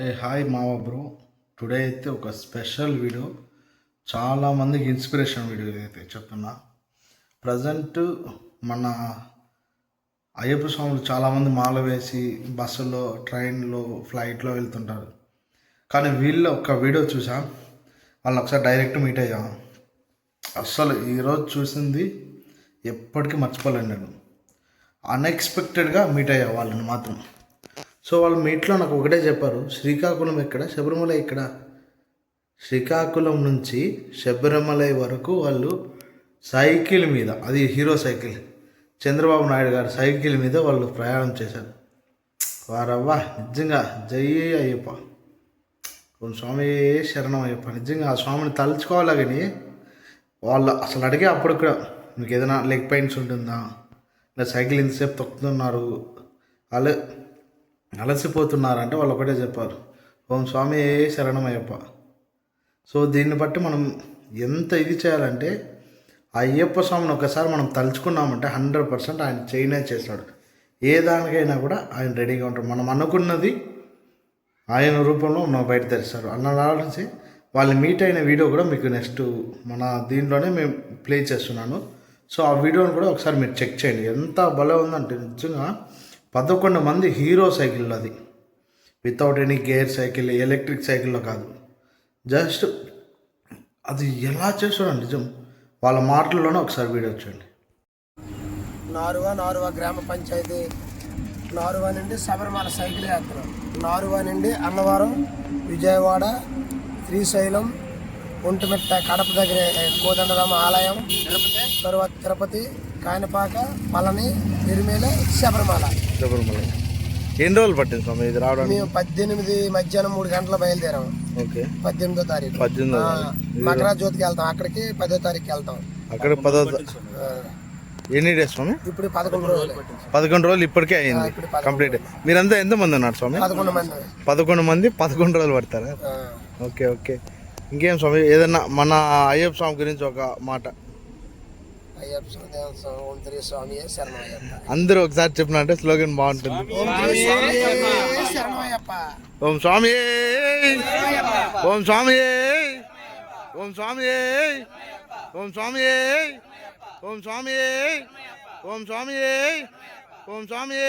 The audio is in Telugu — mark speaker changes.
Speaker 1: ఏ హాయ్ మావా బ్రో. టుడే అయితే ఒక స్పెషల్ వీడియో చాలామందికి ఇన్స్పిరేషన్ వీడియో అయితే చెప్తున్నా. ప్రజెంట్ మన అయ్యప్ప స్వాములు చాలామంది మాల వేసి బస్సులో ట్రైన్లో ఫ్లైట్లో వెళ్తుంటారు. కానీ వీళ్ళు ఒక వీడియో చూసా? వాళ్ళని ఒకసారి డైరెక్ట్ మీట్ అయ్యా. అస్సలు ఈరోజు చూసింది ఎప్పటికీ మర్చిపోలేను నేను. అన్ఎక్స్పెక్టెడ్గా మీట్ అయ్యా వాళ్ళని మాత్రం. సో వాళ్ళు మీట్లో నాకు ఒకటే చెప్పారు శ్రీకాకుళం ఎక్కడ శబరిమల ఎక్కడ? శ్రీకాకుళం నుంచి శబరిమల వరకు వాళ్ళు సైకిల్ మీద అది హీరో సైకిల్ చంద్రబాబు నాయుడు గారి సైకిల్ మీద వాళ్ళు ప్రయాణం చేశారు. వారవ్వా నిజంగా జై అయ్యప్ప. కొన్ని స్వామి శరణం అయ్యప్ప. నిజంగా ఆ స్వామిని తలుచుకోవాలి కానీ వాళ్ళు అసలు అడిగే అప్పుడు కూడా మీకు ఏదైనా లెగ్ పెయిన్స్ ఉంటుందా? లేదా సైకిల్ ఎంతసేపు తొక్కుతున్నారు. అలా అలసిపోతున్నారంటే వాళ్ళు ఒకటే చెప్పారు. ఓం స్వామి శరణమయ్యప్ప. సో దీన్ని బట్టి మనం ఎంత ఇది చేయాలంటే ఆ అయ్యప్ప స్వామిని ఒకసారి మనం తలుచుకున్నామంటే హండ్రెడ్ పర్సెంట్ ఆయన చేయనే చేస్తాడు. ఏ దానికైనా కూడా ఆయన రెడీగా ఉంటాడు. మనం అనుకున్నది ఆయన రూపంలో మనం బయట తెరిస్తారు. అన్న నుంచి వాళ్ళు మీట్ అయిన వీడియో కూడా మీకు నెక్స్ట్ మన దీంట్లోనే మేము ప్లే చేస్తున్నాను. సో ఆ వీడియోని కూడా ఒకసారి మీరు చెక్ చేయండి. ఎంత బలం ఉందంటే నిజంగా పదకొండు మంది హీరో సైకిల్ అది. Without any gear cycle electric సైకిల్లో కాదు. జస్ట్ అది ఎలా చేస్తాడో నిజం. వాళ్ళ మాటల్లోనే ఒకసారి వీడియో చూడండి.
Speaker 2: నారువ నారువ గ్రామ పంచాయతీ. నారువ నుండి శబరిమల సైకిల్ యాత్ర. నారువ నుండి అన్నవరం విజయవాడ శ్రీశైలం ఒంటిమిట్ట కడప దగ్గర కోదండరామ ఆలయం. తరువాత తిరుపతి కాణిపాక పళని తిరుమల శబరిమల.
Speaker 1: శబరిమల. ఎన్ని రోజులు పట్టింది స్వామి ఇది రావడానికి?
Speaker 2: మేము పద్దెనిమిది మధ్యాహ్నం మూడు గంటల బయలుదేరాము
Speaker 1: ఓకే.
Speaker 2: పద్దెనిమిదో తారీఖు.
Speaker 1: పద్దెనిమిదో.
Speaker 2: మకరా జ్యోతికి వెళ్తాం. అక్కడికి పదో తారీఖుకి వెళ్తాం.
Speaker 1: అక్కడ పదో ఎన్ని డేస్ స్వామి?
Speaker 2: ఇప్పుడు పదకొండు రోజులు.
Speaker 1: పదకొండు రోజులు ఇప్పటికే అయింది. కంప్లీట్. మీరంతా ఎంతమంది ఉన్నారు స్వామి?
Speaker 2: పదకొండు మంది.
Speaker 1: పదకొండు మంది పదకొండు రోజులు పడతారా?
Speaker 2: ఆ,
Speaker 1: ఓకే ఓకే. ఇంకేం స్వామి? ఏదన్నా మన అయ్యప్ప స్వామి గురించి ఒక మాట. అందరూ ఒకసారి చెప్పిన అంటే స్లోగన్ బాగుంటుంది. ఓం స్వామి ఓం స్వామి ఓం స్వామి ఓం స్వామి ఓం స్వామి ఓం స్వామి ఓం స్వామి